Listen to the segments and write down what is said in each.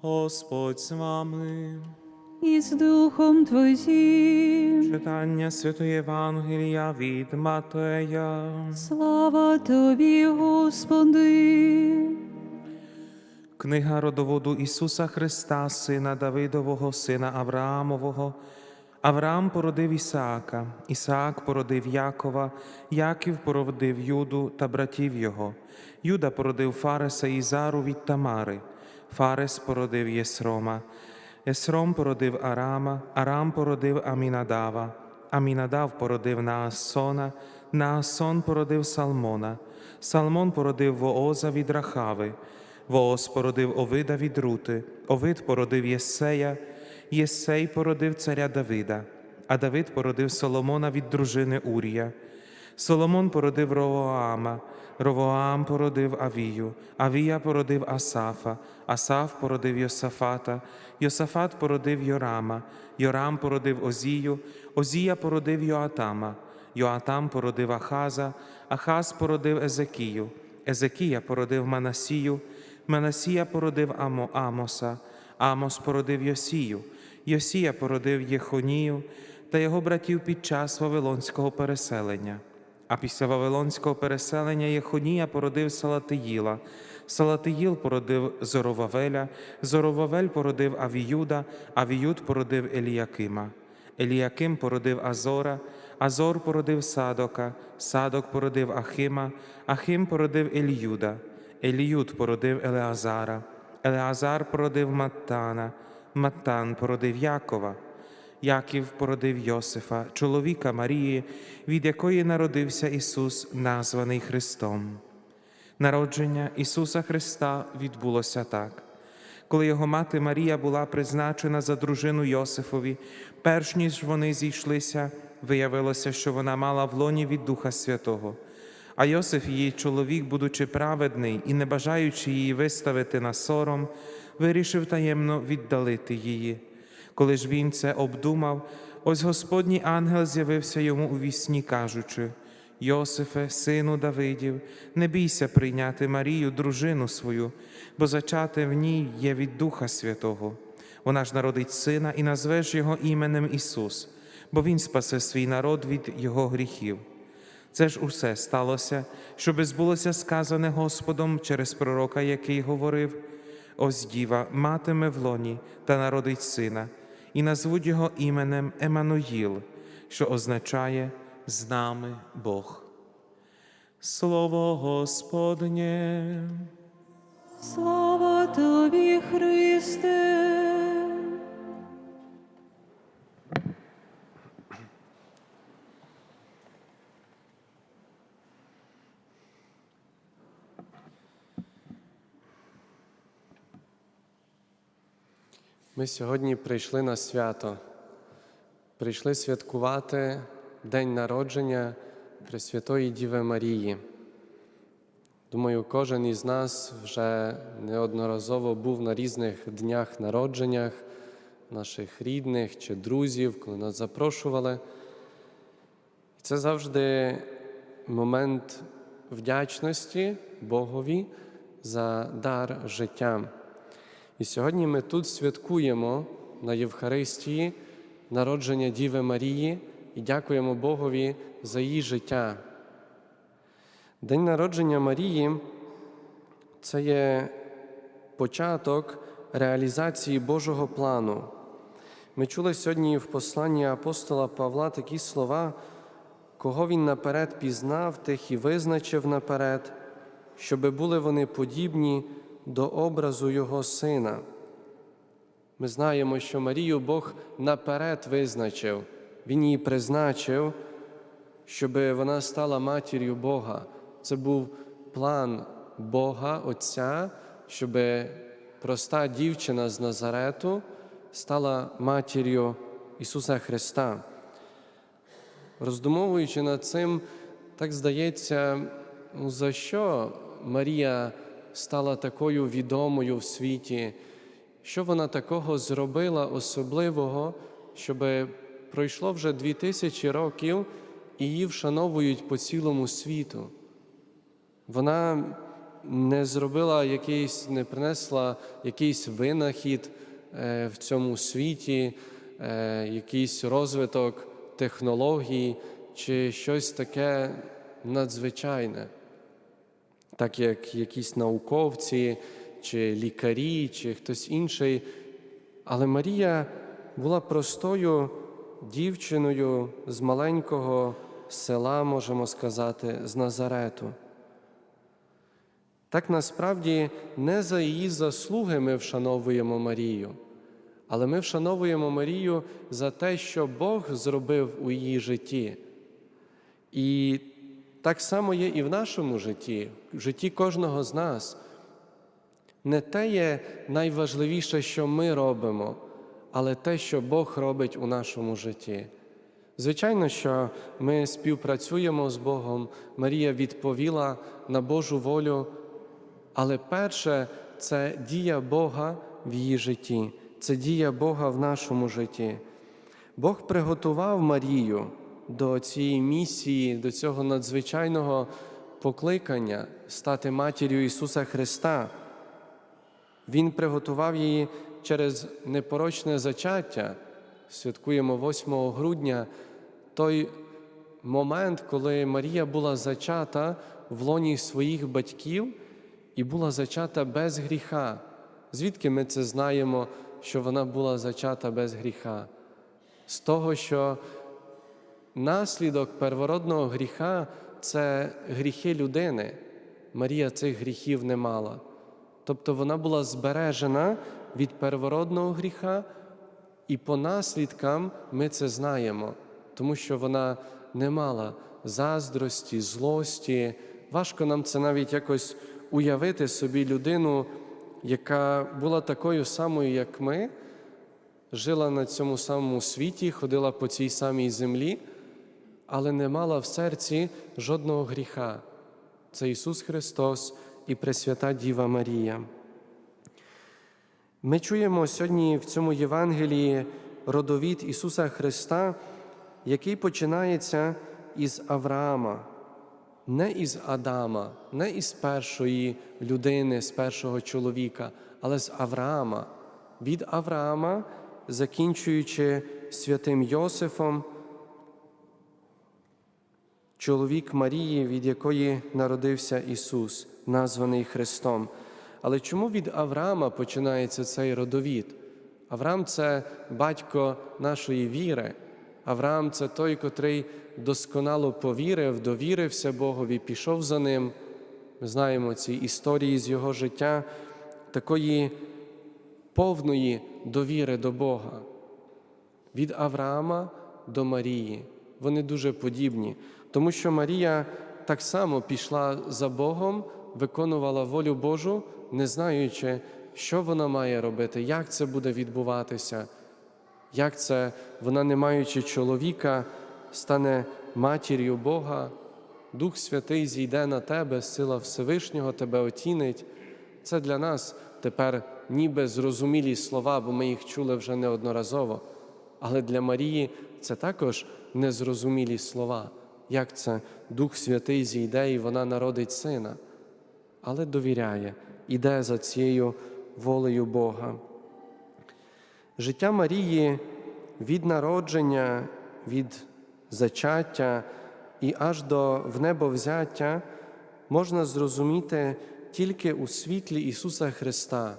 Господь з вами. і з Духом Твоїм. Читання Святої Євангелія від Матея. Слава Тобі, Господи. Книга родоводу Ісуса Христа, сина Давидового, сина Авраамового. Авраам породив Ісаака, Ісаак породив Якова, Яків породив Юду та братів його. Юда породив Фареса і Зару від Тамари. Фарес породив Єсрома. Єсром породив Арама, Арам породив Амінадава. Амінадав породив Наасона, Наасон породив Салмона. Салмон породив Вооза від Рахави. Вооз породив Овида від Рути, Овид породив Єсея, Єсей породив царя Давида, а Давид породив Соломона від дружини Урія. Соломон породив Ровоама, Ровоам породив Авію, Авія породив Асафа, Асаф породив Йосафата, Йосафат породив Йорама, Йорам породив Озію, Озія породив Йоатама, Йоатам породив Ахаза, Ахаз породив Езекію, Езекія породив Манасію, Манасія породив Амо Амоса, Амос породив Йосію, Йосія породив Єхонію та його братів під час Вавилонського переселення. А після Вавилонського переселення Єхонія породив Салатиїла, Салатиїл породив Зоровавеля, Зоровавель породив Авіюда, Авіюд породив Еліякима. Еліяким породив Азора, Азор породив Садока, Садок породив Ахима, Ахим породив Еліюда, Еліюд породив Елеазара, Елеазар породив Маттана, Маттан породив Якова. Яків породив Йосифа, чоловіка Марії, від якої народився Ісус, названий Христом. Народження Ісуса Христа відбулося так. Коли його мати Марія була призначена за дружину Йосифові, перш ніж вони зійшлися, виявилося, що вона мала в лоні від Духа Святого. А Йосиф, її чоловік, будучи праведний і не бажаючи її виставити на сором, вирішив таємно віддалити її. Коли ж він це обдумав, ось Господній ангел з'явився йому у вісні, кажучи: Йосифе, сину Давидів, не бійся прийняти Марію, дружину свою, бо зачати в ній є від Духа Святого. Вона ж народить сина і назвеш його іменем Ісус, бо Він спасе свій народ від його гріхів. Це ж усе сталося, щоби збулося сказане Господом через пророка, який говорив: ось діва матиме в лоні та народить сина, і назвуть його іменем Емануїл, що означає з нами Бог. Слово Господнє. Слава Тобі, Христе. Ми сьогодні прийшли на свято, прийшли святкувати День народження Пресвятої Діви Марії. Думаю, кожен із нас вже неодноразово був на різних днях народженнях наших рідних чи друзів, коли нас запрошували. І це завжди момент вдячності Богові за дар життя. І сьогодні ми тут святкуємо на Євхаристії народження Діви Марії і дякуємо Богові за її життя. День народження Марії це є початок реалізації Божого плану. Ми чули сьогодні в посланні апостола Павла такі слова, кого він наперед пізнав, тих і визначив наперед, щоби були вони подібні до образу Його Сина. Ми знаємо, що Марію Бог наперед визначив, Він її призначив, щоб вона стала матір'ю Бога. Це був план Бога, Отця, щоб проста дівчина з Назарету стала матір'ю Ісуса Христа. Роздумовуючи над цим, так здається, ну за що Марія стала такою відомою в світі, що вона такого зробила особливого, щоб пройшло вже дві тисячі років і її вшановують по цілому світу. Вона не зробила якийсь, не принесла якийсь винахід е, в цьому світі, е, якийсь розвиток технологій чи щось таке надзвичайне, так як якісь науковці, чи лікарі, чи хтось інший. Але Марія була простою дівчиною з маленького села, можемо сказати, з Назарету. Так насправді не за її заслуги ми вшановуємо Марію, але ми вшановуємо Марію за те, що Бог зробив у її житті. І так само є і в нашому житті, в житті кожного з нас. Не те є найважливіше, що ми робимо, але те, що Бог робить у нашому житті. Звичайно, що ми співпрацюємо з Богом, Марія відповіла на Божу волю, але перше це дія Бога в її житті, це дія Бога в нашому житті. Бог приготував Марію до цієї місії, до цього надзвичайного покликання стати матір'ю Ісуса Христа. Він приготував її через непорочне зачаття. Святкуємо 8 грудня той момент, коли Марія була зачата в лоні своїх батьків і була зачата без гріха. Звідки ми це знаємо, що вона була зачата без гріха? З того, що наслідок первородного гріха це гріхи людини. Марія цих гріхів не мала. Тобто вона була збережена від первородного гріха, і по наслідкам ми це знаємо, тому що вона не мала заздрості, злості. Важко нам це навіть якось уявити собі людину, яка була такою самою, як ми, жила на цьому самому світі, ходила по цій самій землі, але не мала в серці жодного гріха. Це Ісус Христос і Пресвята Діва Марія. Ми чуємо сьогодні в цьому Євангелії родовід Ісуса Христа, який починається із Авраама, не із Адама, не із першої людини, з першого чоловіка, але з Авраама. Від Авраама, закінчуючи святим Йосифом, чоловік Марії, від якої народився Ісус, названий Христом. Але чому від Авраама починається цей родовід? Авраам це батько нашої віри. Авраам це той, котрий досконало повірив, довірився Богові, пішов за ним. Ми знаємо ці історії з його життя, такої повної довіри до Бога. Від Авраама до Марії. Вони дуже подібні, тому що Марія так само пішла за Богом, виконувала волю Божу, не знаючи, що вона має робити, як це буде відбуватися, як це вона, не маючи чоловіка, стане матір'ю Бога, Дух Святий зійде на тебе, сила Всевишнього тебе оцінить. Це для нас тепер ніби зрозумілі слова, бо ми їх чули вже неодноразово. Але для Марії це також незрозумілі слова, як це Дух Святий зійде і вона народить сина, але довіряє, іде за цією волею Бога. Життя Марії від народження, від зачаття і аж до внебовзяття можна зрозуміти тільки у світлі Ісуса Христа.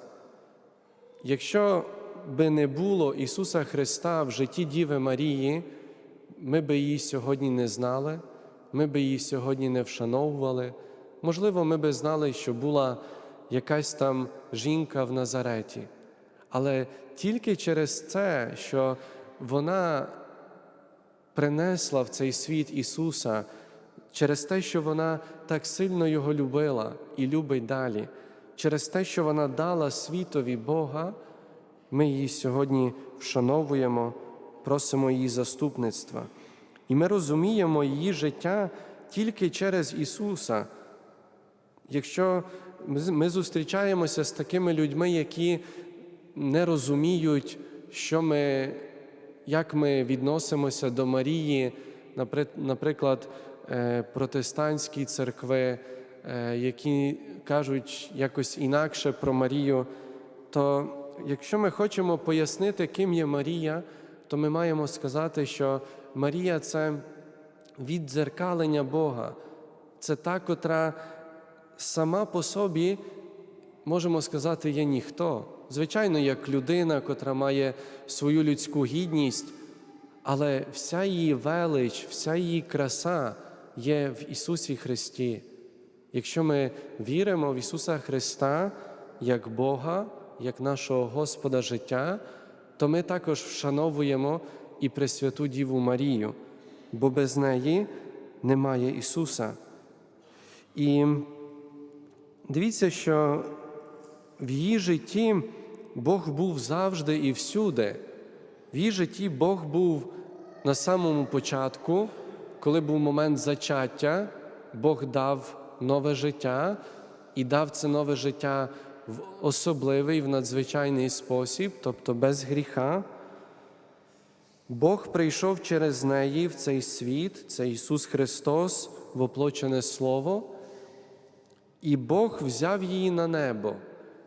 Якщо би не було Ісуса Христа в житті Діви Марії, ми би її сьогодні не знали, ми би її сьогодні не вшановували. Можливо, ми би знали, що була якась там жінка в Назареті. Але тільки через це, що вона принесла в цей світ Ісуса, через те, що вона так сильно Його любила і любить далі, через те, що вона дала світові Бога, ми її сьогодні вшановуємо, просимо її заступництва. І ми розуміємо її життя тільки через Ісуса. Якщо ми зустрічаємося з такими людьми, які не розуміють, що ми, як ми відносимося до Марії, наприклад, протестантські церкви е, які кажуть якось інакше про Марію, то якщо ми хочемо пояснити, ким є Марія, то ми маємо сказати, що Марія це віддзеркалення Бога, це та, котра сама по собі, можемо сказати, є ніхто. Звичайно, як людина, котра має свою людську гідність, але вся її велич, вся її краса є в Ісусі Христі. Якщо ми віримо в Ісуса Христа як Бога, як нашого Господа життя, то ми також вшановуємо і Пресвяту Діву Марію, бо без неї немає Ісуса. І дивіться, що в її житті Бог був завжди і всюди. В її житті Бог був на самому початку, коли був момент зачаття, Бог дав нове життя і дав це нове життя в особливий, в надзвичайний спосіб, тобто без гріха. Бог прийшов через неї в цей світ, це Ісус Христос, воплочене Слово, і Бог взяв її на небо.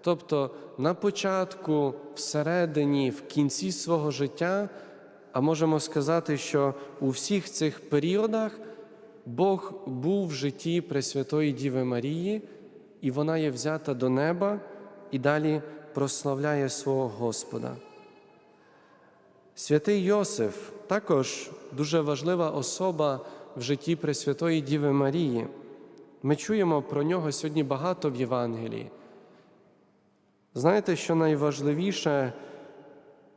Тобто на початку, всередині, в кінці свого життя, а можемо сказати, що у всіх цих періодах Бог був в житті Пресвятої Діви Марії, і вона є взята до неба і далі прославляє свого Господа. Святий Йосиф також дуже важлива особа в житті Пресвятої Діви Марії. Ми чуємо про нього сьогодні багато в Євангелії. Знаєте, що найважливіше,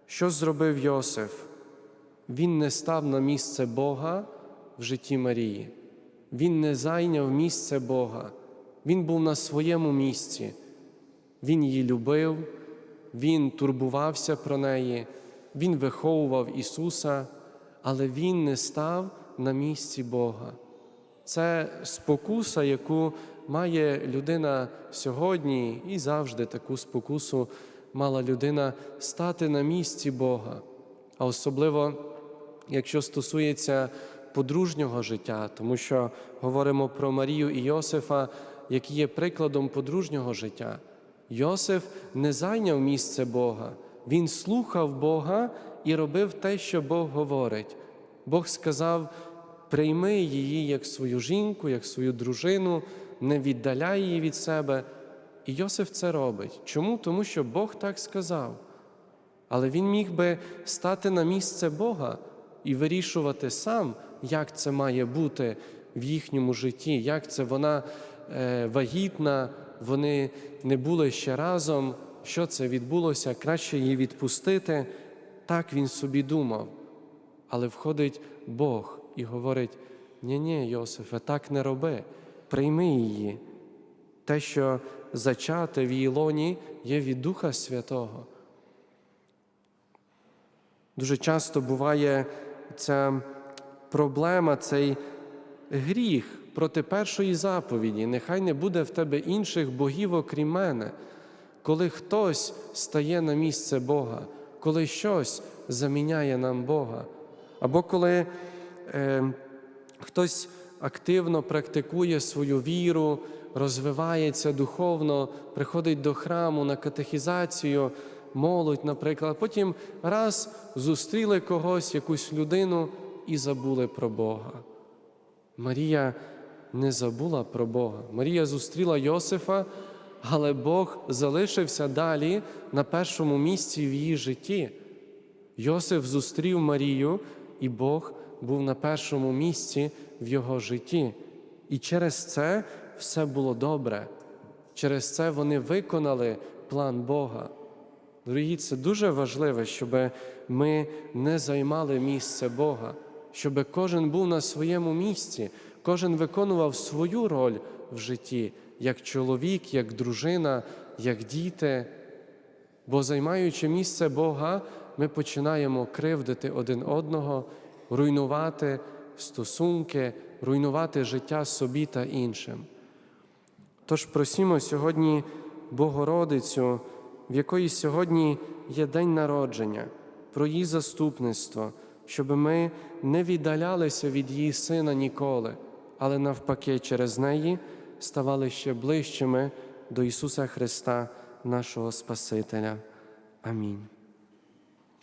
що зробив Йосиф? Він не став на місце Бога в житті Марії. Він не зайняв місце Бога. Він був на своєму місці. Він її любив, він турбувався про неї, він виховував Ісуса, але Він не став на місці Бога. Це спокуса, яку має людина сьогодні, і завжди таку спокусу мала людина стати на місці Бога. А особливо, якщо стосується подружнього життя, тому що говоримо про Марію і Йосифа, які є прикладом подружнього життя. Йосиф не зайняв місце Бога, він слухав Бога і робив те, що Бог говорить. Бог сказав: прийми її як свою жінку, як свою дружину, не віддаляй її від себе. І Йосиф це робить. Чому? Тому що Бог так сказав. Але він міг би стати на місце Бога і вирішувати сам, як це має бути в їхньому житті, як це вона е, вагітна, вони не були ще разом, що це відбулося, краще її відпустити. Так він собі думав. Але входить Бог і говорить: ні ні Йосифе, так не роби, прийми її. Те, що зачате в її лоні, є від Духа Святого. Дуже часто буває ця проблема, цей гріх проти першої заповіді. Нехай не буде в тебе інших богів, окрім мене. Коли хтось стає на місце Бога, коли щось заміняє нам Бога, або коли е, хтось активно практикує свою віру, розвивається духовно, приходить до храму на катехізацію, молодь, наприклад, потім раз зустріли когось, якусь людину і забули про Бога. Марія не забула про Бога. Марія зустріла Йосифа, але Бог залишився далі на першому місці в її житті. Йосиф зустрів Марію, і Бог був на першому місці в його житті. І через це все було добре. Через це вони виконали план Бога. Дорогі, це дуже важливо, щоб ми не займали місце Бога, щоб кожен був на своєму місці, кожен виконував свою роль в житті, як чоловік, як дружина, як діти. Бо займаючи місце Бога, ми починаємо кривдити один одного, руйнувати стосунки, руйнувати життя собі та іншим. Тож просімо сьогодні Богородицю, в якої сьогодні є день народження, про її заступництво, щоб ми не віддалялися від її сина ніколи, але навпаки, через неї ставали ще ближчими до Ісуса Христа, нашого Спасителя. Амінь.